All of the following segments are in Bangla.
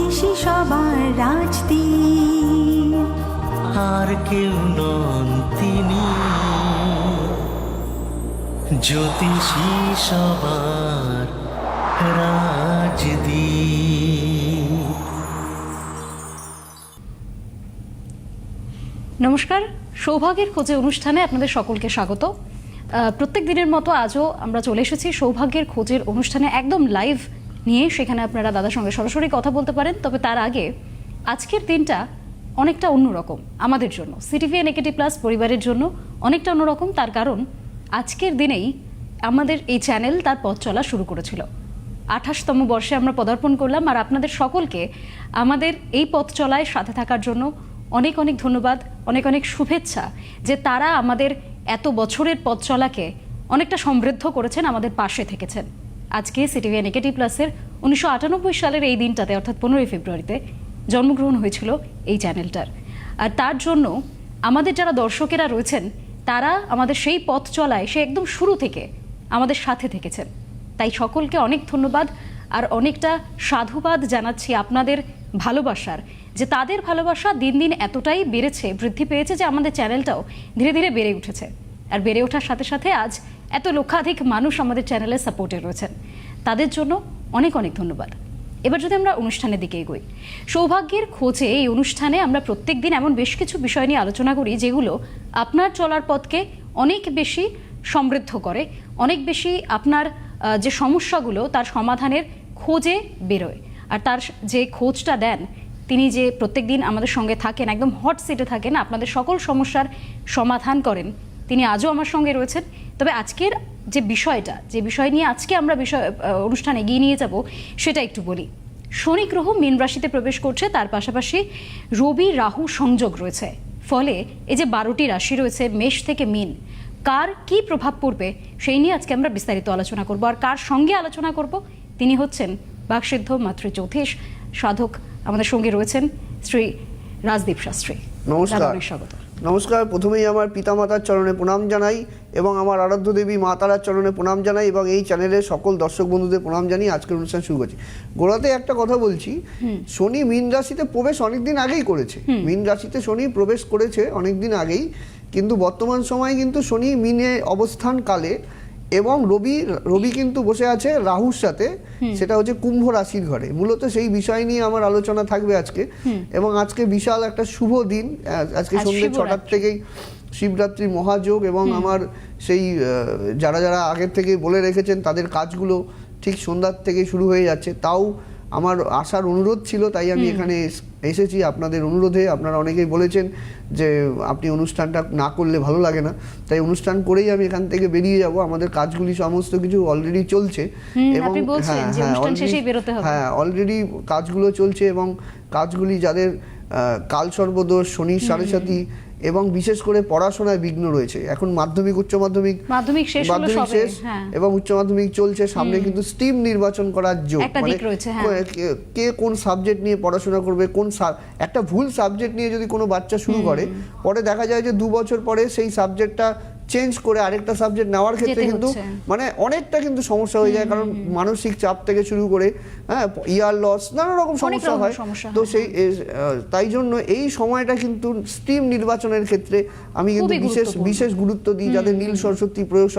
জ্যোতিষী সবার রাজদীপ। আর কেউ নন তিনি। জ্যোতিষী সবার রাজদীপ। নমস্কার সৌভাগ্যের খোঁজে অনুষ্ঠানে আপনাদের সকলকে স্বাগত। প্রত্যেক দিনের মতো আজও আমরা চলে এসেছি সৌভাগ্যের খোঁজের অনুষ্ঠানে একদম লাইভ নিয়ে সেখানে আপনারা দাদার সঙ্গে সরাসরি কথা বলতে পারেন, তবে তার আগে আজকের দিনটা অনেকটা অন্যরকম আমাদের জন্য। সিটিভিএন একেটি প্লাস পরিবারের জন্য অনেকটা অন্যরকম, তার কারণ আজকের দিনেই আমাদের এই চ্যানেল তার পথ চলা শুরু করেছিল। আঠাশতম বর্ষে আমরা পদার্পণ করলাম, আর আপনাদের সকলকে আমাদের এই পথ চলায় সাথে থাকার জন্য অনেক অনেক ধন্যবাদ, অনেক অনেক শুভেচ্ছা যে তারা আমাদের এত বছরের পথ চলাকে অনেকটা সমৃদ্ধ করেছেন, আমাদের পাশে থেকেছেন। আজকে সিটিভিএন একেটি প্লাসের উনিশশো আটানব্বই সালের এই দিনটাতে, অর্থাৎ পনেরোই ফেব্রুয়ারিতে, জন্মগ্রহণ হয়েছিল এই চ্যানেলটার। আর তার জন্য আমাদের যারা দর্শকেরা রয়েছেন, তারা আমাদের সেই পথ চলায় সে একদম শুরু থেকে আমাদের সাথে থেকেছেন। তাই সকলকে অনেক ধন্যবাদ, আর অনেকটা সাধুবাদ জানাচ্ছি আপনাদের ভালোবাসার, যে তাদের ভালোবাসা দিন দিন এতটাই বেড়েছে, বৃদ্ধি পেয়েছে যে আমাদের চ্যানেলটাও ধীরে ধীরে বেড়ে উঠেছে। আর বেড়ে ওঠার সাথে সাথে আজ এত লক্ষাধিক মানুষ আমাদের চ্যানেলে সাপোর্টে রয়েছেন। তাদের জন্য অনেক অনেক ধন্যবাদ। এবার যদি আমরা অনুষ্ঠানের দিকে এগোই, সৌভাগ্যের খোঁজে এই অনুষ্ঠানে আমরা প্রত্যেক দিন এমন বেশ কিছু বিষয় নিয়ে আলোচনা করি যেগুলো আপনার চলার পথকে অনেক বেশি সমৃদ্ধ করে, অনেক বেশি আপনার যে সমস্যাগুলো তার সমাধানের খোঁজে বেরোয়। আর তার যে খোঁজটা দেন, তিনি যে প্রত্যেক দিন আমাদের সঙ্গে থাকেন, একদম হট সিটে থাকেন, আপনাদের সকল সমস্যার সমাধান করেন, তিনি আজও আমার সঙ্গে রয়েছেন। তবে আজকের যে বিষয়টা, যে বিষয় নিয়ে আজকে আমরা বিষয় অনুষ্ঠান এগিয়ে নিয়ে যাব, সেটা একটু বলি। শনি গ্রহ মীন রাশিতে প্রবেশ করছে, তার পাশাপাশি রবি রাহু সংযোগ রয়েছে। ফলে এই যে বারোটি রাশি রয়েছে, মেষ থেকে মিন, কার কি প্রভাব পড়বে সেই নিয়ে আজকে আমরা বিস্তারিত আলোচনা করব। আর কার সঙ্গে আলোচনা করব? তিনি হচ্ছেন বাকসিদ্ধ মাতৃ জ্যোতিষ সাধক আমাদের সঙ্গে রয়েছেন শ্রী রাজদীপ শাস্ত্রী। নমস্কার। স্বাগত। নমস্কার। প্রথমেই আমার পিতামাতার চরণে প্রণাম জানাই এবং আমার আরাধ্য দেবী মা তারার চরণে প্রণাম জানাই এবং এই চ্যানেলের সকল দর্শক বন্ধুদের প্রণাম জানিয়ে আজকের অনুষ্ঠান শুরু করছি। গোড়াতে একটা কথা বলছি শনি মীন রাশিতে প্রবেশ অনেকদিন আগেই করেছে। মীন রাশিতে শনি প্রবেশ করেছে অনেকদিন আগেই কিন্তু বর্তমান সময়ে কিন্তু শনি মিনে অবস্থান কালে এবং রবি রবি কিন্তু বসে আছে রাহুর সাথে সেটা হচ্ছে কুম্ভ রাশির ঘরে। মূলত সেই বিষয় নিয়ে আমার আলোচনা থাকবে আজকে। এবং আজকে বিশাল একটা শুভ দিন। আজকে আজ সন্ধ্যে ছটার থেকেই শিবরাত্রি মহাযোগ এবং আমার সেই যারা যারা আগের থেকে বলে রেখেছেন তাদের কাজগুলো ঠিক সন্ধ্যার থেকে শুরু হয়ে যাচ্ছে। তাও আমার আসার অনুরোধ ছিল তাই আমি এখানে এস- এসেছি আপনাদের অনুরোধে। আপনারা অনেকেই বলেছেন যে আপনি অনুষ্ঠানটা না করলে ভালো লাগে না। তাই অনুষ্ঠান করেই আমি এখান থেকে বেরিয়ে যাব। আমাদের কাজগুলি সমস্ত কিছু অলরেডি চলছে। হুম, আপনি বলছিলেন যে অনুষ্ঠান already- শেষেই বেরোতে হবে। হ্যাঁ অলরেডি কাজগুলো চলছে এবং কাজগুলি যাদের কাল সর্বদোষ শনির সাড়ে সাথী এবং বিশেষ করে পড়াশোনায় বিঘ্ন রয়েছে এখন মাধ্যমিক উচ্চ মাধ্যমিক মাধ্যমিক শেষ মাধ্যমিক শেষ হ্যাঁ। এবং উচ্চ মাধ্যমিক চলছে সামনে কিন্তু স্টিম নির্বাচন করার যোগ রয়েছে, হ্যাঁ। কে- কোন সাবজেক্ট নিয়ে পড়াশোনা করবে কোন একটা ভুল সাবজেক্ট নিয়ে যদি কোনো বাচ্চা শুরু করে পরে দেখা যায় যে দু বছর পরে সেই সাবজেক্টটা চেঞ্জ করে আরেকটা সাবজেক্ট নেওয়ার ক্ষেত্রে কিন্তু মানে অনেকটা কিন্তু সমস্যা হয়ে যায় কারণ মানসিক চাপ থেকে শুরু করে হ্যাঁ ইয়ার লস নানা রকম সমস্যা হয়। তো সেই তাই জন্য এই সময়টা কিন্তু স্ট্রিম নির্বাচনের ক্ষেত্রে আমি কিন্তু বিশেষ বিশেষ গুরুত্ব দিই যাদের নীল সরস্বতী প্রয়োগ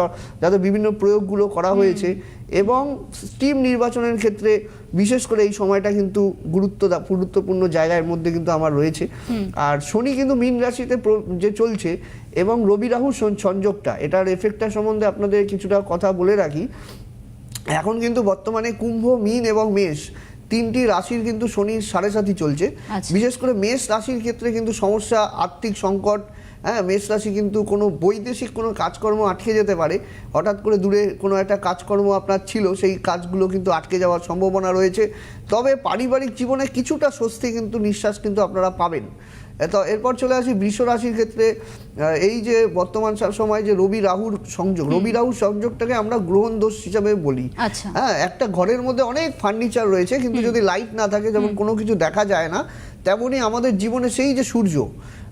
যাদের বিভিন্ন প্রয়োগগুলো করা হয়েছে। এবং স্ট্রিম নির্বাচনের ক্ষেত্রে বিশেষ করে এই সময়টা কিন্তু গুরুত্ব দা- গুরুত্বপূর্ণ জায়গার মধ্যে কিন্তু আমার রয়েছে। আর শনি কিন্তু মীন রাশিতে যে চলছে এবং রবি রাহু সংযোগটা এটার এফেক্টটা সম্বন্ধে আপনাদের কিছুটা কথা বলে রাখি। এখন কিন্তু বর্তমানে কুম্ভ মীন এবং মেষ তিনটি রাশির কিন্তু শনির সাড়ে সাথী চলছে। আচ্ছা। বিশেষ করে মেষ রাশির ক্ষেত্রে কিন্তু সমস্যা আর্থিক সংকট হ্যাঁ মেষ রাশি কিন্তু কোনো বৈদেশিক কোনো কাজকর্ম আটকে যেতে পারে। হঠাৎ করে দূরে কোনো একটা কাজকর্ম আপনার ছিল সেই কাজগুলো কিন্তু আটকে যাওয়ার সম্ভাবনা রয়েছে। তবে পারিবারিক জীবনে কিছুটা স্বস্তি কিন্তু নিঃশ্বাস কিন্তু আপনারা পাবেন। তো এরপর চলে আসি বৃষ রাশির ক্ষেত্রে। এই যে বর্তমান সময় যে রবি রাহুর সংযোগ রবি রাহুর সংযোগটাকে আমরা গ্রহণ দোষ হিসাবে বলি। আচ্ছা। হ্যাঁ একটা ঘরের মধ্যে অনেক ফার্নিচার রয়েছে কিন্তু যদি লাইট না থাকে যেমন কোনো কিছু দেখা যায় না তেমনই আমাদের জীবনে সেই যে সূর্য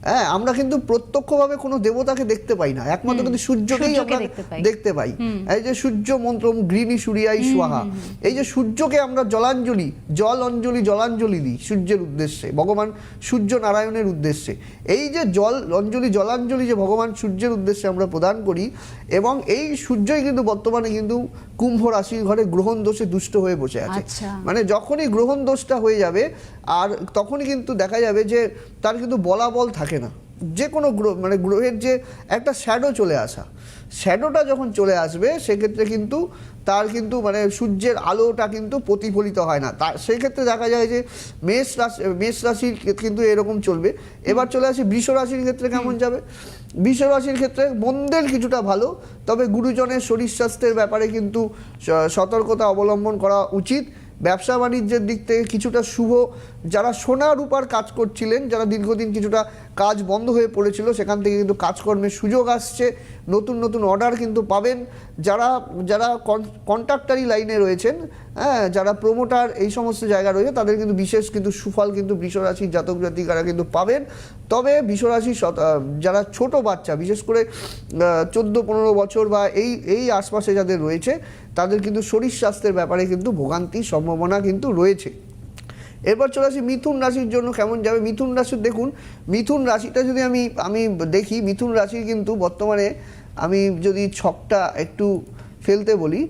হ্যাঁ আমরা কিন্তু প্রত্যক্ষভাবে কোনো দেবতাকে দেখতে পাই না। একমাত্র কিন্তু সূর্যকেই আমরা দেখতে পাই। এই যে সূর্য মন্ত্র গৃণী সূর্যাই সোহা এই যে সূর্যকে আমরা জলাঞ্জলি জল অঞ্জলি জলাঞ্জলি দিই সূর্যের উদ্দেশ্যে ভগবান সূর্য নারায়ণের উদ্দেশ্যে। এই যে জল অঞ্জলি জলাঞ্জলি যে ভগবান সূর্যের উদ্দেশ্যে আমরা প্রদান করি এবং এই সূর্যই কিন্তু বর্তমানে কিন্তু কুম্ভ রাশির ঘরে গ্রহণ দোষে দুষ্ট হয়ে বসে আছে। আচ্ছা। মানে যখনই গ্রহণ দোষটা হয়ে যাবে আর তখনই কিন্তু দেখা যাবে যে তার কিন্তু বলাবল থাকে। না। যে কোনো গ্রহ মানে গ্রহের যে একটা শ্যাডো চলে আসা শ্যাডোটা যখন চলে আসবে, সেক্ষেত্রে কিন্তু তার কিন্তু মানে সূর্যের আলোটা কিন্তু প্রতিফলিত হয় না। তার সেক্ষেত্রে দেখা যায় যে মেষ রাশি, মেষ রাশির কিন্তু এরকম চলবে। এবার চলে আসি বৃষ রাশির ক্ষেত্রে কেমন যাবে? বৃষ রাশির ক্ষেত্রে মন্দের কিছুটা ভালো, তবে গুরুজনের শরীর স্বাস্থ্যের ব্যাপারে কিন্তু সতর্কতা অবলম্বন করা উচিত। ব্যবসা বাণিজ্যের দিক থেকে কিছুটা শুভ। যারা সোনা রূপার কাজ করছিলেন, যারা দীর্ঘদিন কিছুটা কাজ বন্ধ হয়ে পড়েছিল, সেখান থেকে কিন্তু কাজকর্মের সুযোগ আসছে। নতুন নতুন অর্ডার কিন্তু পাবেন। যারা যারা কন্ট্রাক্টারি লাইনে রয়েছেন হ্যাঁ যারা প্রমোটার এই সমস্ত জায়গা রয়েছে তাদের কিন্তু বিশেষ কিন্তু সুফল কিন্তু বৃষরাশির জাতক জাতিকারা কিন্তু পাবেন। তবে বৃষরাশি যারা ছোট বাচ্চা বিশেষ করে চোদ্দ পনেরো বছর বা এই এই আশপাশে যাদের রয়েছে তাদের কিন্তু শরীর স্বাস্থ্যের ব্যাপারে কিন্তু ভোগান্তির সম্ভাবনা কিন্তু রয়েছে। এরপর চলে আসি মিথুন রাশির জন্য কেমন যাবে? মিথুন রাশির দেখুন মিথুন রাশিটা যদি আমি আমি দেখি মিথুন রাশির কিন্তু বর্তমানে আমি যদি ছকটা একটু ফেলতে বলি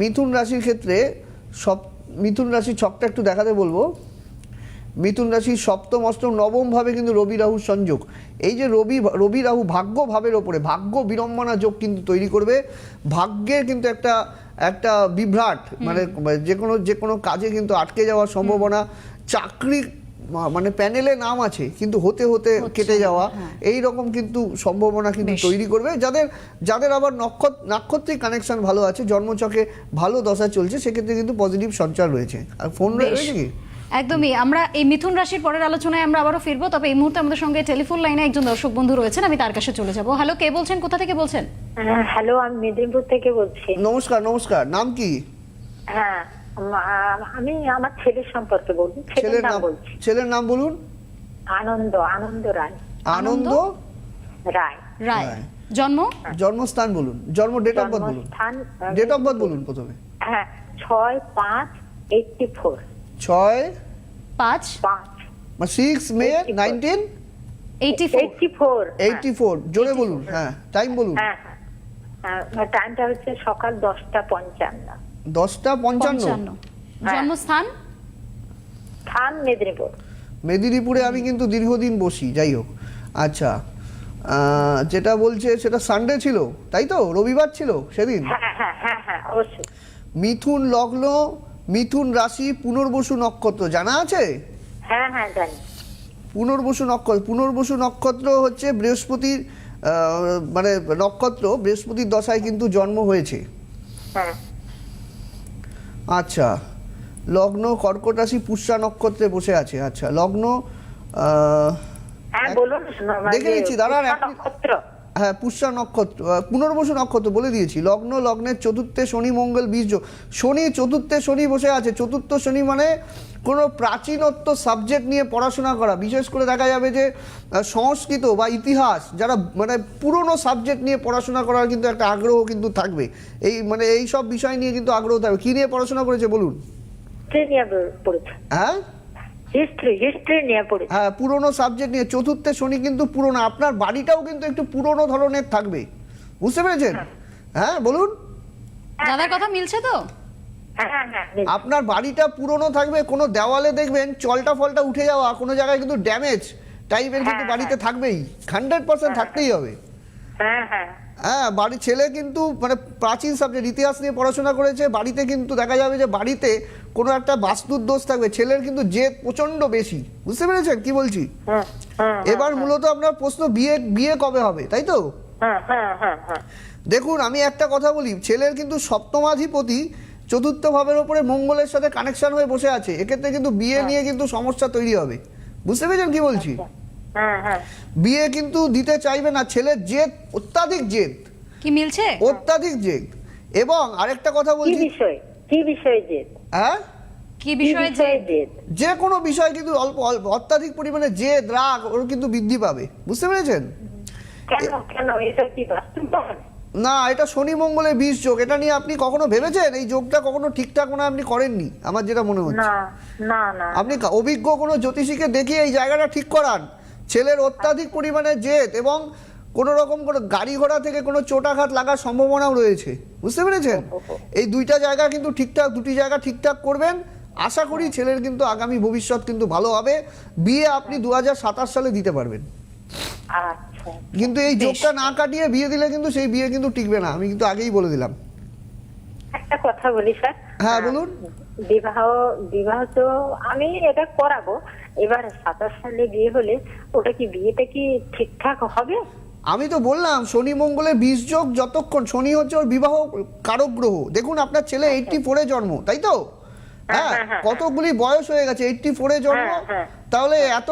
মিথুন রাশির ক্ষেত্রে সব মিথুন রাশির ছকটা একটু দেখাতে বলব। মিথুন রাশির সপ্তম অষ্টম নবমভাবে কিন্তু রবি রাহুর সংযোগ। এই যে রবি রবি রাহু ভাগ্য ভাবের ওপরে ভাগ্য বিড়ম্বনা যোগ কিন্তু তৈরি করবে। ভাগ্যের কিন্তু একটা একটা বিভ্রাট মানে যে কোনো যে কোনো কাজে কিন্তু আটকে যাওয়ার সম্ভাবনা। চাকরি মানে প্যানেলে নাম আছে কিন্তু হতে হতে কেটে যাওয়া এই রকম কিন্তু সম্ভাবনা কিন্তু তৈরি করবে। যাদের যাদের আবার নক্ষত্র নাক্ষত্রিক কানেকশন ভালো আছে জন্মচকে ভালো দশা চলছে সেক্ষেত্রে কিন্তু পজিটিভ সঞ্চার রয়েছে। আর ফোন রয়েছে কি? একদমই। আমরা এই মিথুন রাশির পরের আলোচনায় আমরা আবারও ফিরবো তবে এই মুহূর্তে আমাদের সঙ্গে টেলিফোন লাইনে একজন দর্শক বন্ধু রয়েছেন আমি তার কাছে চলে যাব। হ্যালো কে বলছেন? কোথা থেকে বলছেন? হ্যাঁ, হ্যালো আমি মেদিনীপুর থেকে বলছি। নমস্কার নমস্কার। নাম কি? হ্যাঁ। আম- আমি আমার ছেলের সম্পর্কে বলছি ছেলের নাম বলছি। ছেলের নাম বলুন। আনন্দ আনন্দ রায়। আনন্দ? রায়। রায়। জন্ম? জন্মস্থান বলুন। জন্ম ডেট অফ বার্থ বলুন। ডেট অফ বার্থ বলুন প্রথমে। হ্যাঁ ছয় পাঁচ এইটটি ফোর ছয় পাঁচ? পাঁচ। Six May 84 nineteen eighty four eighty four eighty four জোরে বলুন হ্যাঁ টাইম বলুন। হ্যাঁ হ্যাঁ। টাইমটা হচ্ছে সকাল দশটা পঞ্চান্ন। দশটা পঞ্চান্ন। হ্যাঁ। জন্মস্থান? স্থান মেদিনীপুর। মেদিনীপুরে আমি কিন্তু দীর্ঘদিন বসি যাই হোক। আচ্ছা আহ, যেটা বলছে সেটা সানডে ছিল তাই তো? রবিবার ছিল সেদিন? হ্যাঁ হ্যাঁ হ্যাঁ হ্যাঁ মিথুন লগ্ন মিথুন রাশি পুনর্বসু নক্ষত্র জানা আছে? হ্যাঁ হ্যাঁ পুনর্বসু নক্ষত্র পুনর্বসু নক্ষত্র হচ্ছে বৃহস্পতির আহ, মানে নক্ষত্র বৃহস্পতির দশায় কিন্তু জন্ম হয়েছে। হ্যাঁ। আচ্ছা লগ্ন কর্কট রাশি পুষ্যা নক্ষত্রে বসে আছে আচ্ছা লগ্ন আহ, হ্যাঁ বলুন দেখে নিচ্ছি, দাঁড়ান, হ্যাঁ পুষ্যা নক্ষত্র পুনর্বসু নক্ষত্র বলে দিয়েছি। লগ্ন লগ্নের চতুর্থে শনি মঙ্গল বীর্য। শনি চতুর্থে শনি বসে আছে। চতুর্থ শনি মানে কোনো প্রাচীনত্ব সাবজেক্ট নিয়ে পড়াশোনা করা। বিশেষ করে দেখা যাবে যে সংস্কৃত বা ইতিহাস যারা মানে পুরনো সাবজেক্ট নিয়ে পড়াশোনা করার কিন্তু একটা আগ্রহ কিন্তু থাকবে। এই মানে এই সব বিষয় নিয়ে কিন্তু আগ্রহ থাকবে। কী নিয়ে পড়াশোনা করেছে বলুন? হ্যাঁ? হিস্ট্রি হিস্ট্রি নিয়ে পড়েছে হ্যাঁ পুরনো সাবজেক্ট নিয়ে। চতুর্থে শনি কিন্তু পুরনো। আপনার বাড়িটাও কিন্তু একটু পুরনো ধরনের থাকবে। বুঝতে পেরেছেন? হ্যাঁ। বলুন। দাদার কথা মিলছে তো? হ্যাঁ হ্যাঁ হ্যাঁ আপনার বাড়িটা পুরনো থাকবে কোনো দেওয়ালে দেখবেন চলটা ফলটা উঠে যাওয়া কোনো জায়গায় কিন্তু ড্যামেজ টাইপের কিন্তু হ্যাঁ, বাড়িতে থাকবেই। হান্ড্রেড পার্সেন্ট থাকতেই হবে। হ্যাঁ হ্যাঁ। হ্যাঁ বাড়ির ছেলে কিন্তু মানে প্রাচীন সাবজেক্ট ইতিহাস নিয়ে পড়াশোনা করেছে বাড়িতে কিন্তু দেখা যাবে যে বাড়িতে কোনো একটা বাস্তুর দোষ থাকবে ছেলের কিন্তু জেদ প্রচণ্ড বেশি বুঝতে পেরেছেন কি বলছি? হ্যাঁ হ্যাঁ এবার মূলত আপনার প্রশ্ন বিয়ে বিয়ে কবে হবে তাই তো? হ্যাঁ হ্যাঁ হ্যাঁ হ্যাঁ। দেখুন আমি একটা কথা বলি ছেলের কিন্তু সপ্তমাধিপতি চতুর্থ ভাবের ওপরে মঙ্গলের সাথে কানেকশন হয়ে বসে আছে এক্ষেত্রে কিন্তু বিয়ে নিয়ে কিন্তু সমস্যা তৈরি হবে বুঝতে পেরেছেন কি বলছি? হ্যাঁ হ্যাঁ বিয়ে কিন্তু দিতে চাইবে না ছেলের জেদ অত্যাধিক জেদ। কি মিলছে? অত্যাধিক জেদ। এবং আরেকটা কথা কি বলছি বিষয়? কি বিষয় যে হ্যাঁ? কি বিষয়ে জেদ? যে কোনো বিষয় কিন্তু অল্প অল্প অত্যাধিক পরিমাণে যে রাগ ওর কিন্তু বৃদ্ধি পাবে। বুঝতে পেরেছেন? কেন কেন? এটা কি না এটা শনি মঙ্গলের বিষ যোগ। এটা নিয়ে আপনি কখনো ভেবেছেন? এই যোগটা কখনো ঠিকঠাক মনে আপনি করেননি? আমার যেটা মনে হচ্ছে। না না না। আপনি অভিজ্ঞ কোনো জ্যোতিষীকে দেখিয়ে এই জায়গাটা ঠিক করান। ছেলের অত্যাধিক পরিমাণে জেদ এবং কোনো রকম কোনো গাড়ি ঘোড়া থেকে কোনো চোটাঘাত লাগার সম্ভাবনাও রয়েছে। বুঝতে পেরেছেন? এই দুইটা জায়গা কিন্তু ঠিকঠাক দুটি জায়গা ঠিকঠাক করবেন। আশা করি ছেলের কিন্তু আগামী ভবিষ্যৎ কিন্তু ভালো হবে। বিয়ে আপনি দু হাজার সাতাশ সালে দিতে পারবেন। আচ্ছা। কিন্তু এই যোগটা না কাটিয়ে বিয়ে দিলে কিন্তু সেই বিয়ে কিন্তু টিকবে না। আমি কিন্তু আগেই বলে দিলাম। একটা কথা বলি স্যার। হ্যাঁ, বলুন। বিবাহ বিবাহ তো আমি এটা করাবো। এবার সাতাশ সালে বিয়ে হলে ওটা কি বিয়েটা কি ঠিকঠাক হবে? আমি তো বললাম শনি মঙ্গলের বীজ যোগ যতক্ষণ শনি হচ্ছে ওর বিবাহ কারক গ্রহ দেখুন আপনার ছেলে এইটটি ফোরে জন্ম তাই তো? হ্যাঁ হ্যাঁ, হ্যাঁ, কতগুলি বয়স হয়ে গেছে এইটটি ফোরে জন্ম? হ্যাঁ, হ্যাঁ। তাহলে এত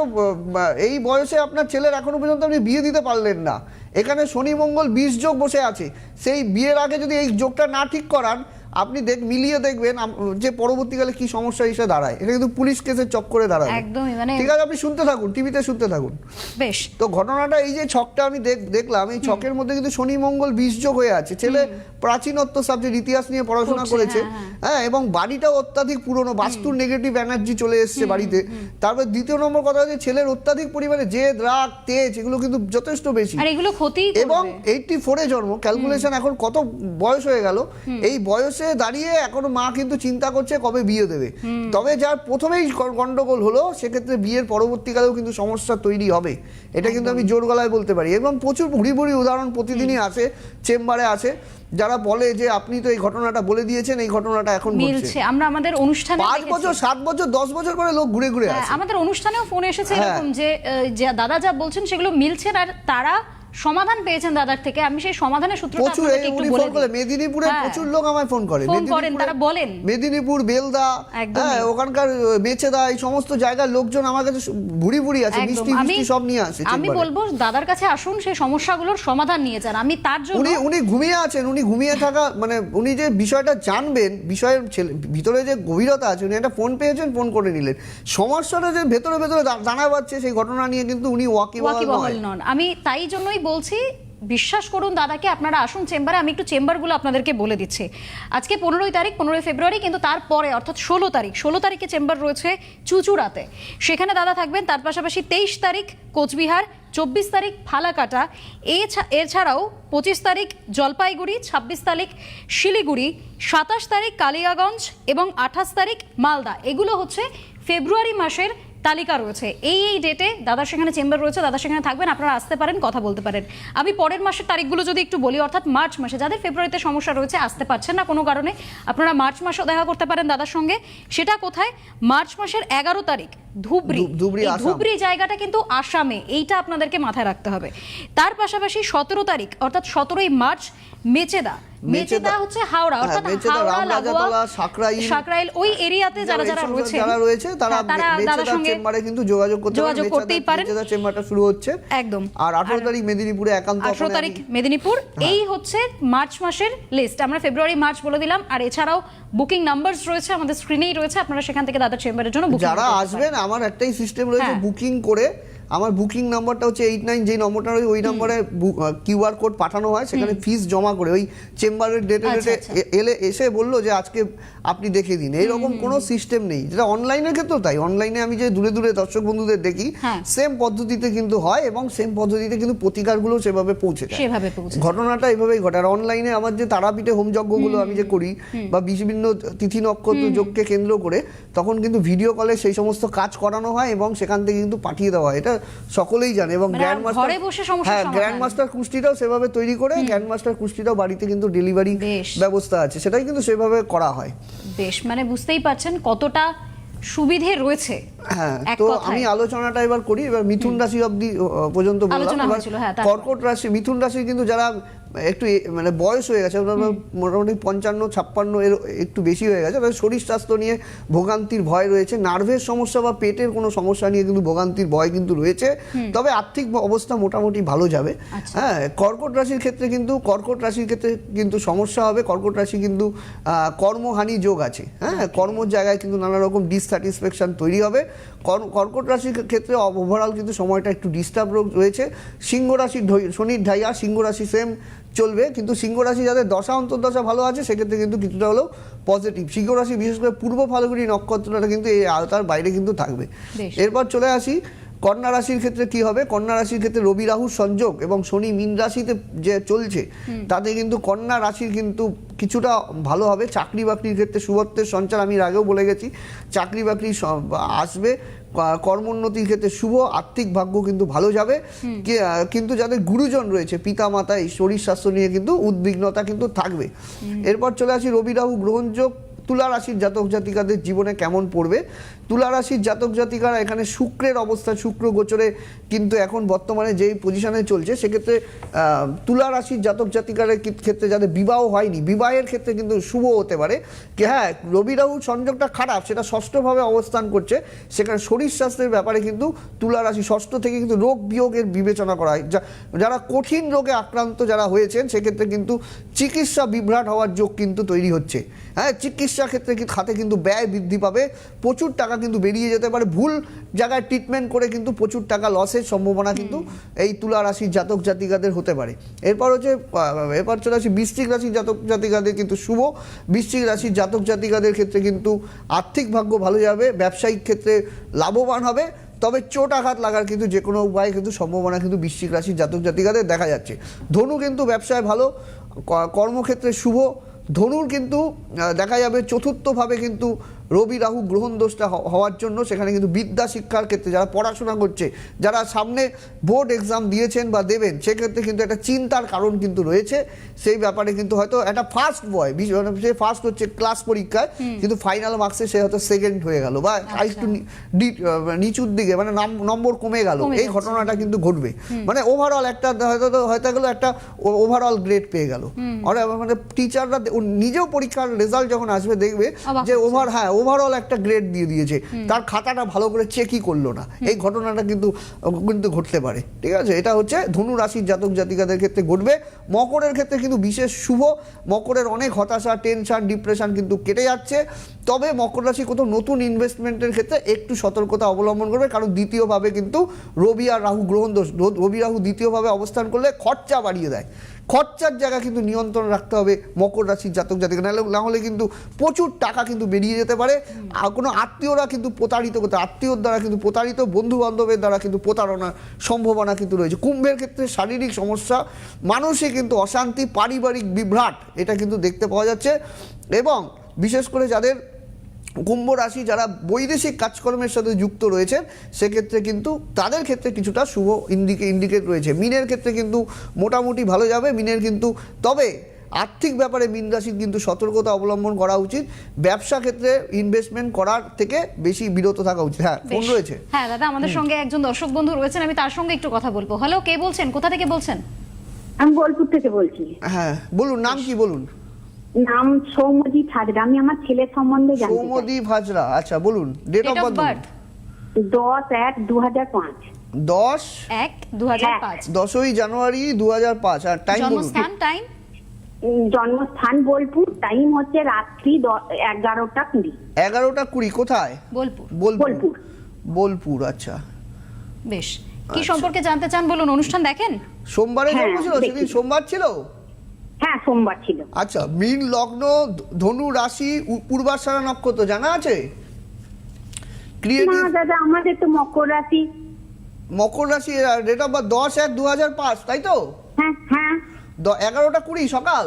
এই বয়সে আপনার ছেলের এখনও পর্যন্ত আপনি বিয়ে দিতে পারলেন না। এখানে শনি মঙ্গল বীজ যোগ বসে আছে। সেই বিয়ের আগে যদি এই যোগটা না ঠিক করান আপনি দেখ মিলিয়ে দেখবেন যে পরবর্তীকালে কি সমস্যা এসে দাঁড়ায়। এটা কিন্তু পুলিশ কেসের চক্করে দাঁড়ায় একদমই, মানে- ঠিক আছে আপনি শুনতে থাকুন টিভিতে শুনতে থাকুন। বেশ। তো ঘটনাটা এই যে ছকটা আমি দেখ- দেখলাম এই ছকের মধ্যে কিন্তু শনি মঙ্গল যোগ হয়ে আছে। ছেলে প্রাচীনত্ব সাবজেক্ট ইতিহাস নিয়ে পড়াশোনা করেছে হ্যাঁ, হ্যাঁ। এবং বাড়িটাও অত্যাধিক পুরনো বাস্তুর নেগেটিভ এনার্জি চলে এসছে বাড়িতে। তারপর দ্বিতীয় নম্বর কথা হচ্ছে ছেলের অত্যাধিক পরিমাণে জেদ রাগ তেজ এগুলো কিন্তু যথেষ্ট বেশি। আর এগুলো ক্ষতি এবং এইটটি ফোরে জন্ম ক্যালকুলেশন এখন কত বয়স হয়ে গেল? এই বয়সে দাঁড়িয়ে এখনও মা কিন্তু চিন্তা করছে কবে বিয়ে দেবে। তবে যার প্রথমেই গন্ডগোল হলো সেক্ষেত্রে বিয়ের পরবর্তীকালেও কিন্তু সমস্যা তৈরি হবে। এটা কিন্তু আমি জোর গলায় বলতে পারি। এবং প্রচুর ভুড়ি ভুড়ি উদাহরণ প্রতিদিনই আসে চেম্বারে আছে যারা বলে যে আপনি তো এই ঘটনাটা বলে দিয়েছেন এই ঘটনাটা এখন মিলছে। আমরা আমাদের অনুষ্ঠানে পাঁচ বছর সাত বছর দশ বছর করে লোক ঘুরে ঘুরে হ্যাঁ, আমাদের অনুষ্ঠানেও ফোন এসেছে হ্যাঁ। এরকম যে যে দাদা যা বলছেন সেগুলো মিলছে আর তারা সমাধান পেয়েছেন দাদার থেকে। আমি সেই সমাধানের সূত্রটা একটু বলে দিই। মেদিনীপুরে হ্যাঁ। প্রচুর লোক আমায় ফোন করে। ফোন করেন, তারা বলেন। মেদিনীপুর বেলদা। হ্যাঁ ওখানকার বেচেদা এই সমস্ত জায়গার লোকজন আমার কাছে ভুড়ি ভুড়ি আছে মিষ্টি মিষ্টি সব নিয়ে আসে আমি বলব দাদার কাছে আসুন সেই সমস্যাগুলোর সমাধান নিয়ে যান। আমি তার জন্য উনি উনি ঘুমিয়ে আছেন উনি ঘুমিয়ে থাকা মানে উনি যে বিষয়টা জানবেন বিষয়ের ছেলে ভিতরে যে গভীরতা আছে উনি একটা ফোন পেয়েছেন ফোন করে নিলেন। সমস্যাটা যে ভেতরে ভেতরে দা- দানা বাচ্ছে সেই ঘটনা নিয়ে কিন্তু উনি ওয়াকিবহাল নন। আমি তাই জন্যই বলছি, বিশ্বাস করুন দাদাকে, আপনারা আসুন চেম্বারে, আমি একটু চেম্বারগুলো আপনাদেরকে বলে দিচ্ছি। আজকে পনেরোই তারিখ, পনেরোই ফেব্রুয়ারি, কিন্তু তারপরে, অর্থাৎ ষোলো তারিখ, ষোলো তারিখে চেম্বার রয়েছে চুচুড়াতে। সেখানে দাদা থাকবেন, তার পাশাপাশি তেইশ তারিখ কোচবিহার, চব্বিশ তারিখ ফালাকাটা। এছা- এছাড়াও পঁচিশ তারিখ জলপাইগুড়ি, ছাব্বিশ তারিখ শিলিগুড়ি, সাতাশ তারিখ কালিয়াগঞ্জ এবং আঠাশ তারিখ মালদা। এগুলো হচ্ছে ফেব্রুয়ারি মাসের তালিকা রয়েছে। এই এই ডেটে দাদা সেখানে চেম্বার রয়েছে, দাদা সেখানে থাকবেন, আপনারা আসতে পারেন, কথা বলতে পারেন। আমি পরের মাসের তারিখগুলো যদি একটু বলি, অর্থাৎ মার্চ মাসে, যাদের ফেব্রুয়ারিতে সমস্যা রয়েছে, আসতে পারছেন না কোনো কারণে, আপনারা মার্চ মাসেও দেখা করতে পারেন দাদার সঙ্গে। সেটা কোথায়? মার্চ মাসের এগারো তারিখ। ধুবড়ি। ধুবড়ি, জায়গাটা কিন্তু আসামে এইটা আপনাদেরকে মাথায় রাখতে হবে। তার পাশাপাশি সতেরো তারিখ অর্থাৎ সতেরোই মার্চ মেচেদা। মেচেদা। হচ্ছে হাওড়া হ্যাঁ, অর্থাৎ হাওড়া লাগোয়া সাঁকরাইল, সাঁকরাইল ওই এরিয়াতে যারা যারা রয়েছে যারা রয়েছে তারা দাদার সঙ্গে চেম্বারে কিন্তু যোগাযোগ করতে যোগাযোগ করতেই পারেন। মেচেদা চেম্বারটা শুরু হচ্ছে। একদম। আর আঠারো তারিখ মেদিনীপুরে একান্ত আঠারো ওখানে তারিখ মেদিনীপুর হ্যাঁ। এই হচ্ছে মার্চ মাসের লিস্ট আমরা ফেব্রুয়ারি মার্চ বলে দিলাম। আর এছাড়াও বুকিং নাম্বারস রয়েছে আমাদের স্ক্রিনেই রয়েছে আপনারা সেখান থেকে দাদার চেম্বারের জন্য বুকিং যারা আসবেন আমার একটাই সিস্টেম রয়েছে হ্যাঁ। বুকিং করে আমার বুকিং নাম্বারটা হচ্ছে এইট নাইন যেই নম্বরটা রয়েছে ওই নম্বরে কিউআর কোড পাঠানো হয় সেখানে ফিস জমা করে। ওই চেম্বারের ডেটে ডেটে। এলে এসে বলল যে আজকে আপনি দেখে দিন। এইরকম কোনো সিস্টেম নেই। যেটা অনলাইনের ক্ষেত্রেও তাই। অনলাইনে আমি যে দূরে দূরে দর্শক বন্ধুদের দেখি হ্যাঁ। সেম পদ্ধতিতে কিন্তু হয় এবং সেম পদ্ধতিতে কিন্তু প্রতিকারগুলো সেভাবে পৌঁছে যায়। ঘটনাটা এভাবেই ঘটে। আর অনলাইনে আমার যে তারাপীঠে হোম যজ্ঞগুলো আমি যে করি বা বিভিন্ন তিথি নক্ষত্র যোগকে কেন্দ্র করে তখন কিন্তু ভিডিও কলে সেই সমস্ত কাজ করানো হয় এবং সেখান থেকে কিন্তু পাঠিয়ে দেওয়া হয়। এটা সকলেই জানে এবং মানে গ্র্যান্ড মাস্টার বসে সমস্যার হ্যাঁ গ্র্যান্ড মাস্টার কুষ্টিটাও সেভাবে তৈরি করে গ্র্যান্ড মাস্টার কুষ্টিটাও বাড়িতে কিন্তু ডেলিভারি ব্যবস্থা আছে। সেটাই কিন্তু সেভাবে করা হয়। বেশ মানে বুঝতেই পারছেন কতটা সুবিধে রয়েছে। হ্যাঁ তো আমি আলোচনাটা এবার করি। এবার মিথুন রাশি অবধি পর্যন্ত বললাম। হ্যাঁ। কর্কট রাশি মিথুন রাশি কিন্তু যারা একটু মানে বয়স হয়ে গেছে মোটামুটি পঞ্চান্ন ছাপ্পান্ন এর একটু বেশি হয়ে গেছে। তাদের শরীর স্বাস্থ্য নিয়ে ভোগান্তির ভয় রয়েছে। নার্ভের সমস্যা বা পেটের কোনো সমস্যা নিয়ে কিন্তু ভোগান্তির ভয় কিন্তু রয়েছে। তবে আর্থিক অবস্থা মোটামুটি ভালো যাবে। আচ্ছা। হ্যাঁ কর্কট রাশির ক্ষেত্রে কিন্তু কর্কট রাশির ক্ষেত্রে কিন্তু সমস্যা হবে। কর্কট রাশি কিন্তু কর্মহানি যোগ আছে। হ্যাঁ কর্মর জায়গায় কিন্তু নানা রকম ডিসস্যাটিসফ্যাকশন তৈরি হবে। কর- কর্কট রাশির ক্ষেত্রে ওভারঅল কিন্তু সময়টা একটু ডিস্টার্ব রয়েছে। সিংহ রাশির শনির ঢাইয়া সিংহ রাশি সেম চলবে কিন্তু সিংহ রাশি যাদের দশা অন্তর্দশা ভালো আছে সেক্ষেত্রে কিন্তু কিছুটা হলেও পজিটিভ সিংহ রাশি বিশেষ করে পূর্ব ফাল্গুনি নক্ষত্রটা কিন্তু এই আওতার বাইরে কিন্তু থাকবে। এরপর চলে আসি কন্যা রাশির ক্ষেত্রে কি হবে? কন্যা রাশির ক্ষেত্রে রবি রাহুর সংযোগ এবং শনি মীন রাশিতে যে চলছে তাতে কিন্তু কন্যা রাশির কিন্তু কিছুটা ভালো হবে। চাকরি বাকরির ক্ষেত্রে শুভত্বের সঞ্চার আমি আগেও বলে গেছি। চাকরি বাকরি আসবে। কর্মোন্নতির ক্ষেত্রে শুভ আর্থিক ভাগ্য কিন্তু ভালো যাবে। কিন্তু যাদের গুরুজন রয়েছে পিতা মাতা এই শরীর স্বাস্থ্য নিয়ে কিন্তু উদ্বিগ্নতা কিন্তু থাকবে। এরপর চলে আসি রবি রাহু গ্রহণযোগ। তুলা রাশির জাতক জাতিকাদের জীবনে কেমন পড়বে? তুলা রাশির জাতক জাতিকারা এখানে শুক্রের অবস্থা, শুক্র গোচরে কিন্তু এখন বর্তমানে যেই পজিশনে চলছে, সেক্ষেত্রে তুলা রাশির জাতক জাতিকারের ক্ষেত্রে যাদের বিবাহ হয়নি, বিবাহের ক্ষেত্রে কিন্তু শুভ হতে পারে। কি হ্যাঁ রবি রাহুর সংযোগটা খারাপ, সেটা ষষ্ঠভাবে অবস্থান করছে। সেখানে শরীর স্বাস্থ্যের ব্যাপারে কিন্তু তুলা রাশি ষষ্ঠ থেকে কিন্তু রোগ বিয়োগের বিবেচনা করা হয়। যারা কঠিন রোগে আক্রান্ত যারা হয়েছেন, সেক্ষেত্রে কিন্তু চিকিৎসা বিভ্রাট হওয়ার যোগ কিন্তু তৈরি হচ্ছে। হ্যাঁ চিকিৎসা ক্ষেত্রে খাতে কিন্তু ব্যয় বৃদ্ধি পাবে? প্রচুর টাকা কিন্তু বেরিয়ে যেতে পারে। ভুল জায়গায় ট্রিটমেন্ট করে কিন্তু প্রচুর টাকা লসের সম্ভাবনা কিন্তু এই তুলা রাশির জাতক জাতিকাদের হতে পারে। এরপর হচ্ছে এরপর চলে আসি বৃশ্চিক রাশির জাতক জাতিকাদের কিন্তু শুভ। বৃশ্চিক রাশির জাতক জাতিকাদের ক্ষেত্রে কিন্তু আর্থিক ভাগ্য ভালো যাবে ব্যবসায়িক ক্ষেত্রে লাভবান হবে। তবে চোট আঘাত লাগার কিন্তু যে কোনো উপায়ে কিন্তু সম্ভাবনা কিন্তু বৃশ্চিক রাশির জাতক জাতিকাদের দেখা যাচ্ছে। ধনু কিন্তু ব্যবসায় ভালো কর্মক্ষেত্রে শুভ। ধনুর কিন্তু দেখা যাবে চতুর্থভাবে কিন্তু রবি রাহু গ্রহণ দোষটা হওয়ার জন্য সেখানে কিন্তু বিদ্যা শিক্ষার ক্ষেত্রে যারা পড়াশোনা করছে যারা সামনে বোর্ড এক্সাম দিয়েছেন বা দেবেন সেক্ষেত্রে কিন্তু একটা চিন্তার কারণ কিন্তু রয়েছে। সেই ব্যাপারে কিন্তু হয়তো একটা ফার্স্ট বয় সে ফার্স্ট হচ্ছে ক্লাস পরীক্ষায় কিন্তু ফাইনাল মার্কসে সে হয়তো সেকেন্ড হয়ে গেল বা একটু নি- ডি- নিচুর দিকে মানে নাম- নম্বর কমে গেল। এই ঘটনাটা কিন্তু ঘটবে। মানে ওভারঅল একটা হয়তো হয়তো গেলো একটা ওভারঅল গ্রেড পেয়ে গেল। আর মানে টিচাররা নিজেও পরীক্ষার রেজাল্ট যখন আসবে দেখবে যে ওভার হ্যাঁ ওভারঅল একটা গ্রেড দিয়ে দিয়েছে। তার খাতাটা ভালো করে চেকই করল না। এই ঘটনাটা কিন্তু কিন্তু ঘটতে পারে। ঠিক আছে? এটা হচ্ছে ধনু রাশির জাতক জাতিকাদের ক্ষেত্রে ঘটবে। মকরের ক্ষেত্রে কিন্তু বিশেষ শুভ। মকরের অনেক হতাশা টেনশন ডিপ্রেশন কিন্তু কেটে যাচ্ছে। তবে মকর রাশি কোথাও নতুন ইনভেস্টমেন্টের ক্ষেত্রে একটু সতর্কতা অবলম্বন করবে। কারণ দ্বিতীয়ভাবে কিন্তু রবি আর রাহু গ্রহণ দোষ রবি রাহু দ্বিতীয়ভাবে অবস্থান করলে খরচা বাড়িয়ে দেয়। খরচার জায়গা কিন্তু নিয়ন্ত্রণ রাখতে হবে মকর রাশির জাতক জাতিকা। নাহলে না হলে কিন্তু প্রচুর টাকা কিন্তু বেরিয়ে যেতে পারে। আর কোনো আত্মীয়রা কিন্তু প্রতারিত করতে আত্মীয়র দ্বারা কিন্তু প্রতারিত বন্ধু বান্ধবের দ্বারা কিন্তু প্রতারণার সম্ভাবনা কিন্তু রয়েছে। কুম্ভের ক্ষেত্রে শারীরিক সমস্যা মানসিক কিন্তু অশান্তি পারিবারিক বিভ্রাট এটা কিন্তু দেখতে পাওয়া যাচ্ছে। এবং বিশেষ করে যাদের কুম্ভ রাশি যারা বৈদেশিক কাজকর্মের সাথে যুক্ত রয়েছে সেক্ষেত্রে কিন্তু তাদের ক্ষেত্রে কিছুটা শুভ ইন্ডিকে ইন্ডিকেট রয়েছে। মিনের ক্ষেত্রে কিন্তু মোটামুটি ভালো যাবে। মিনের কিন্তু তবে আর্থিক ব্যাপারে মিন রাশির কিন্তু সতর্কতা অবলম্বন করা উচিত। ব্যবসা ক্ষেত্রে ইনভেস্টমেন্ট করার থেকে বেশি বিরত থাকা উচিত। হ্যাঁ ফোন বেশ। রয়েছে। হ্যাঁ দাদা আমাদের সঙ্গে একজন দর্শক বন্ধু রয়েছেন। আমি তার সঙ্গে একটু কথা বলব। হ্যালো কে বলছেন? কোথা থেকে বলছেন? আমি বোলপুর থেকে বলছি। হ্যাঁ বলুন নাম কি বলুন? নাম সৌমজি ছাদরা আমি আমার ছেলের সম্বন্ধে জানতে সৌমদি ভাজরা আচ্ছা বলুন ডেট অফ বার্থ দশ এক দু হাজার পাঁচ। দশ? এক দু হাজার পাঁচ দশই জানুয়ারি দু হাজার পাঁচ আর টাইম বলুন। জন্মস্থান টাইম জন্মস্থান বোলপুর টাইম হচ্ছে রাত্রি এগারোটা কুড়ি। এগারোটা কুড়ি কোথায়? বোলপুর। বোলপুর। বোলপুর। আচ্ছা। বেশ। কি সম্পর্কে জানতে চান বলুন? অনুষ্ঠান দেখেন? সোমবারে হ্যাঁ, জন্ম ছিল সেদিন সোমবার ছিল? হ্যাঁ সোমবার ছিল। আচ্ছা মীন লগ্ন ধনু রাশি পূর্বাষাঢ়া নক্ষত্র জানা আছে? ক্রিয়েটিভ দাদা আমাদের তো মকর রাশি। মকর রাশি ডেট অফ বার্থ দশ এক দু হাজার পাঁচ তাই তো? হ্যাঁ হ্যাঁ। এগারোটা কুড়ি সকাল?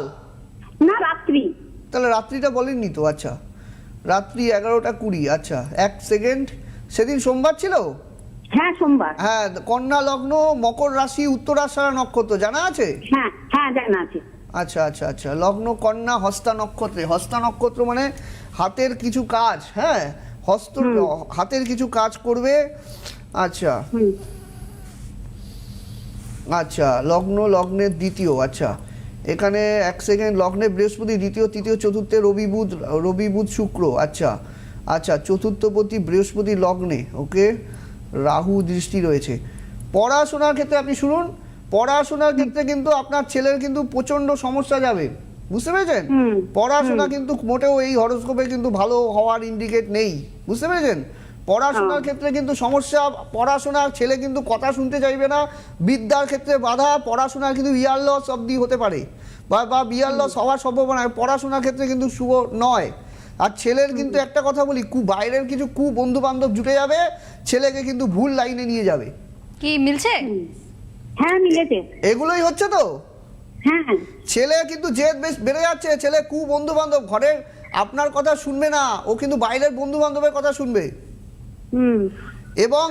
না রাত্রি। তাহলে রাত্রিটা বলেননি তো আচ্ছা। রাত্রি এগারোটা কুড়ি আচ্ছা। এক সেকেন্ড সেদিন সোমবার ছিল? হ্যাঁ সোমবার। হ্যাঁ কন্যা লগ্ন মকর রাশি উত্তরাষাঢ়া নক্ষত্র জানা আছে? হ্যাঁ হ্যাঁ জানা আছে। আচ্ছা আচ্ছা আচ্ছা। লগ্ন কন্যা হস্তা নক্ষত্রে হস্তা নক্ষত্র মানে হাতের কিছু কাজ হ্যাঁ? হস্ত হাতের কিছু কাজ করবে। আচ্ছা। আচ্ছা লগ্ন লগ্নের দ্বিতীয় আচ্ছা। এখানে এক সেকেন্ড লগ্নে বৃহস্পতি দ্বিতীয় তৃতীয় চতুর্থে রবি বুধ রবি বুধ শুক্র আচ্ছা। আচ্ছা চতুর্থপতি বৃহস্পতি লগ্নে ওকে রাহু দৃষ্টি রয়েছে। পড়াশোনার ক্ষেত্রে আপনি শুনুন পড়াশোনার ক্ষেত্রে কিন্তু আপনার ছেলের কিন্তু প্রচণ্ড সমস্যা যাবে। বুঝতে পেরেছেন? পড়াশোনা কিন্তু মোটেও এই হরস্কোপে কিন্তু ভালো হওয়ার ইন্ডিকেট নেই। বুঝতে পেরেছেন? পড়াশোনার ক্ষেত্রে কিন্তু সমস্যা পড়াশোনার ছেলে কিন্তু কথা শুনতে চাইবে না বিদ্যার ক্ষেত্রে বাধা পড়াশোনার কিন্তু ইয়ার লস অব্দি হতে পারে। বা বা বিয়ার লস হওয়ার সম্ভাবনা পড়াশোনার ক্ষেত্রে কিন্তু শুভ নয়। আর ছেলের কিন্তু একটা কথা বলি কু বাইরের কিছু কু বন্ধু বান্ধব জুটে যাবে ছেলেকে কিন্তু ভুল লাইনে নিয়ে যাবে। কি মিলছে? হ্যাঁ মিলেছে। এগুলোই হচ্ছে তো? হ্যাঁ ছেলে কিন্তু জেদ বেশ বেড়ে যাচ্ছে ছেলে কু বন্ধু বান্ধব ঘরের আপনার কথা শুনবে না ও কিন্তু বাইরের বন্ধু বান্ধবের কথা শুনবে। হুম। এবং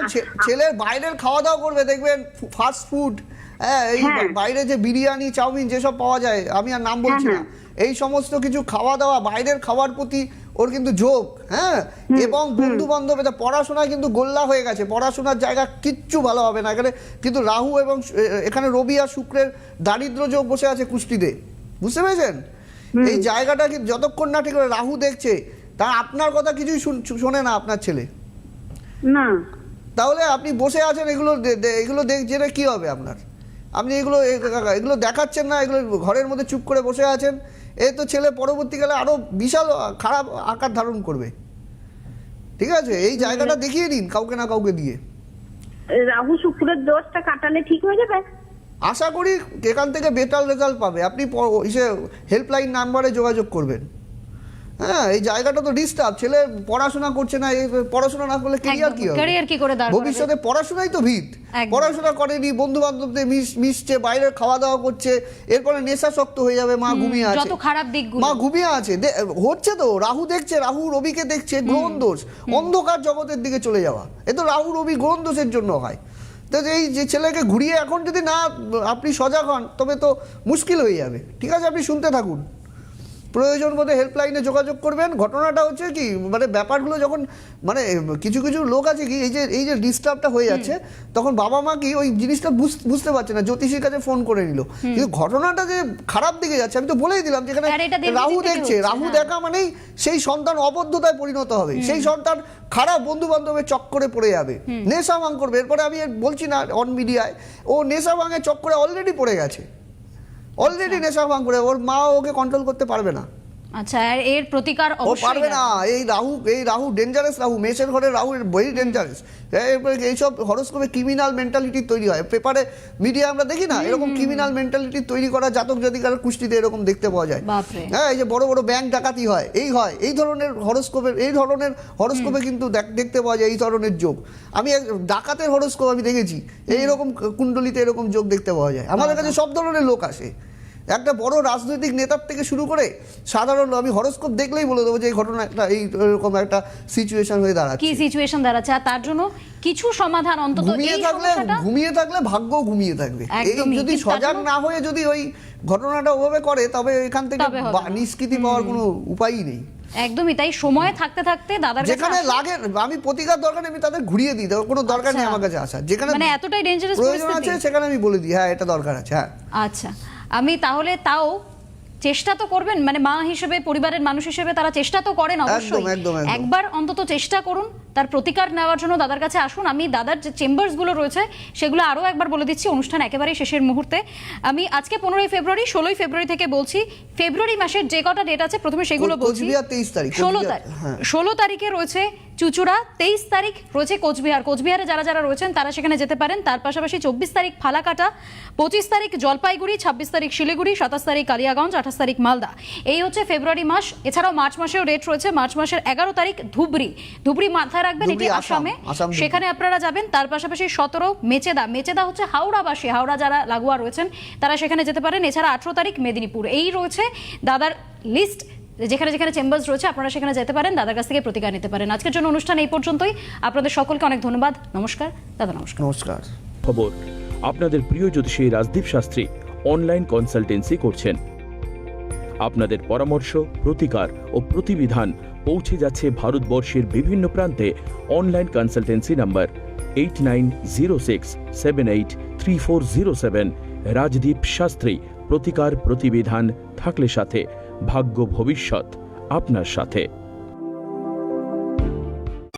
ছেলের বাইরের খাওয়া দাওয়া করবে দেখবেন ফাস্ট ফুড হ্যাঁ এই হ্যাঁ। বাইরে যে বিরিয়ানি চাউমিন যেসব পাওয়া যায় আমি আর নাম বলছি না। হ্যাঁ, এই সমস্ত কিছু খাওয়া দাওয়া বাইরের খাওয়ার প্রতি ওর কিন্তু ঝোঁক হ্যাঁ? এবং বন্ধু বান্ধব এটা পড়াশোনায় কিন্তু গোল্লা হয়ে গেছে। পড়াশোনার জায়গা কিচ্ছু ভালো হবে না। এখানে কিন্তু রাহু এবং এখানে রবি আর শুক্রের দারিদ্র যোগ বসে আছে কুষ্টিতে। বুঝতে পেরেছেন? এই জায়গাটা কি যতক্ষণ না ঠিক করে রাহু দেখছে তা আপনার কথা কিছুই শুন- না আপনার ছেলে। না। তাহলে আপনি বসে আছেন এগুলো এগুলো দেখ জেনে কি হবে আপনার? আপনি এগুলো এগুলো দেখাচ্ছেন না এগুলো ঘরের মধ্যে চুপ করে বসে আছেন। এই তো ছেলে পরবর্তীকালে আরও বিশাল খারাপ আকার ধারণ করবে। ঠিক আছে? এই জায়গাটা দেখিয়ে দিন কাউকে না কাউকে দিয়ে। রাহু শুক্রের দোষটা কাটালে ঠিক হয়ে যাবে? আশা করি এখান থেকে বেটার রেজাল্ট পাবে। আপনি ইসে হেল্পলাইন নাম্বারে যোগাযোগ করবেন। হ্যাঁ এই জায়গাটা তো ডিস্টার্ব ছেলে পড়াশোনা করছে না পড়াশোনা না করলে কি হবে? ক্যারিয়ার কি করে দাঁড় ভবিষ্যতে পড়াশোনাই তো ভিত। পড়াশোনা করেনি বন্ধু বান্ধবদের মিশছে বাইরের খাওয়া দাওয়া করছে এরপরে নেশাসক্ত হয়ে যাবে মা ঘুমিয়ে আছে। যত খারাপ দিকগুলো। মা ঘুমিয়ে আছে হচ্ছে তো রাহু দেখছে রাহু রবিকে দেখছে গ্রহণ দোষ অন্ধকার জগতের দিকে চলে যাওয়া এ তো রাহু রবি গ্রহণ দোষের জন্য হয়। তো এই যে ছেলেকে ঘুরিয়ে এখন যদি না আপনি সজাগ হন তবে তো মুশকিল হয়ে যাবে। ঠিক আছে আপনি শুনতে থাকুন। প্রয়োজন বোধে হেল্পলাইনে যোগাযোগ করবেন। ঘটনাটা হচ্ছে কি মানে ব্যাপারগুলো যখন মানে কিছু কিছু লোক আছে কি এই যে এই যে ডিস্টার্বটা হয়ে যাচ্ছে তখন বাবা মা কি ওই জিনিসটা বুঝ- বুঝতে পারছে না জ্যোতিষীর কাছে ফোন করে নিল। কিন্তু ঘটনাটা যে খারাপ দিকে যাচ্ছে আমি তো বলেই দিলাম যেখানে রাহু দেখছে রাহু হ্যাঁ। দেখা মানেই সেই সন্তান অবদ্ধতায় পরিণত হবে সেই সন্তান খারাপ বন্ধু বান্ধবের চক্করে পড়ে যাবে। নেশা ভাঙ করবে এরপরে আমি বলছি না অন মিডিয়ায় ও নেশা ভাঙের চক্করে অলরেডি পড়ে গেছে। অলরেডি নেশা ভাঙ করে ওর মা ওকে কন্ট্রোল করতে পারবে না। আচ্ছা আর এর প্রতিকার ও পারবে না। এই রাহু এই রাহু ডেঞ্জারাস রাহু মেষের ঘরে রাহু ভেরি ডেঞ্জারাস এইসব হরস্কোপে ক্রিমিনাল মেন্টালিটি তৈরি হয়। পেপারে মিডিয়া আমরা দেখি না এরকম ক্রিমিনাল মেন্টালিটি তৈরি করা জাতক জাতিকার কুষ্টিতে এরকম দেখতে পাওয়া যায়। হ্যাঁ এই যে বড় বড় ব্যাংক ডাকাতি হয় এই হয় এই ধরনের হরস্কোপের এই ধরনের হরস্কোপে কিন্তু দেখ- দেখতে পাওয়া যায় এই ধরনের যোগ। আমি ডাকাতের হরস্কোপ আমি দেখেছি এইরকম কুণ্ডলিতে এরকম যোগ দেখতে পাওয়া যায়। আমাদের কাছে সব ধরনের লোক আসে। একটা বড় রাজনৈতিক নেতার থেকে শুরু করে সাধারণ আমি হরস্কোপ দেখলেই বলে দেবো যে এই ঘটনা একটা এই এরকম একটা সিচুয়েশন হয়ে দাঁড়াচ্ছে। কি সিচুয়েশন দাঁড়াচ্ছে? আর তার জন্য কিছু সমাধান অন্তত ঘুমিয়ে এই থাকলে ঘুমিয়ে থাকলে ভাগ্য ঘুমিয়ে থাকবে। এই যদি সজাগ না হয়ে যদি ওই ঘটনাটা ওভাবে করে তবে এখান থেকে নিষ্কৃতি পাওয়ার কোনো উপায়ই নেই। একদমই তাই সময় থাকতে থাকতে দাদার কাছে যেখানে লাগে আমি প্রতিকার দরকার আমি তাদের ঘুরিয়ে দিই কোনো দরকার নেই আচ্ছা। আমার কাছে আসা যেখানে মানে এতটাই dangerous প্রয়োজন আছে সেখানে আমি বলে দিই হ্যাঁ এটা দরকার আছে হ্যাঁ। আচ্ছা। আমি তাহলে তাও চেষ্টা তো করবেন মানে মা হিসেবে পরিবারের মানুষ হিসেবে তারা চেষ্টা তো করেন অবশ্যই। একবার অন্তত চেষ্টা করুন তার প্রতিকার নেওয়ার জন্য দাদার কাছে আসুন। আমি দাদার যে চেম্বার্সগুলো রয়েছে সেগুলো আরও একবার বলে দিচ্ছি অনুষ্ঠান একেবারেই শেষের মুহূর্তে। আমি আজকে পনেরোই ফেব্রুয়ারি ষোলোই ফেব্রুয়ারি থেকে বলছি ফেব্রুয়ারি মাসের যে কটা ডেট আছে প্রথমে সেগুলো বলছি কোচবিহার 23 তারিখ, ষোলো তারিখ। হ্যাঁ। ষোলো তারিখে রয়েছে চুচুড়া তেইশ তারিখ রয়েছে কোচবিহার। কোচবিহারে যারা যারা রয়েছেন তারা সেখানে যেতে পারেন। তার পাশাপাশি চব্বিশ তারিখ ফালাকাটা পঁচিশ তারিখ জলপাইগুড়ি ছাব্বিশ তারিখ শিলিগুড়ি সাতাশ তারিখ কালিয়াগঞ্জ আঠাশ তারিখ মালদা। এই হচ্ছে ফেব্রুয়ারি মাস। এছাড়াও মার্চ মাসেও রেট রয়েছে। মার্চ মাসের এগারো তারিখ ধুবড়ি। ধুবড়ি মাথায় রাখবেন এটি আসামে। সেখানে আপনারা যাবেন। তার পাশাপাশি সতেরো মেচেদা। মেচেদা হচ্ছে হাওড়াবাসী। হাওড়া যারা লাগোয়া রয়েছেন তারা সেখানে যেতে পারেন। এছাড়া আঠেরো তারিখ মেদিনীপুর। এই রয়েছে দাদার লিস্ট যেখানে যেখানে চেম্বার্স রয়েছে আপনারা সেখানে যেতে পারেন দাদার কাছ থেকে প্রতিকার নিতে পারেন। আজকের জন্য অনুষ্ঠান এই পর্যন্তই। আপনাদের সকলকে অনেক ধন্যবাদ। নমস্কার। দাদা নমস্কার। নমস্কার। খবর। আপনাদের প্রিয় জ্যোতিষী রাজদীপ শাস্ত্রী অনলাইন কনসালটেন্সি করছেন। আপনাদের পরামর্শ প্রতিকার ও প্রতিবিধান পৌঁছে যাচ্ছে ভারতবর্ষের বিভিন্ন প্রান্তে। Online consultancy number eight nine zero six seven eight three four zero seven Rajdeep Shastri প্রতিকার প্রতিবিধান থাকলে সাথে। ভাগ্য ভবিষ্যৎ আপনার সাথে।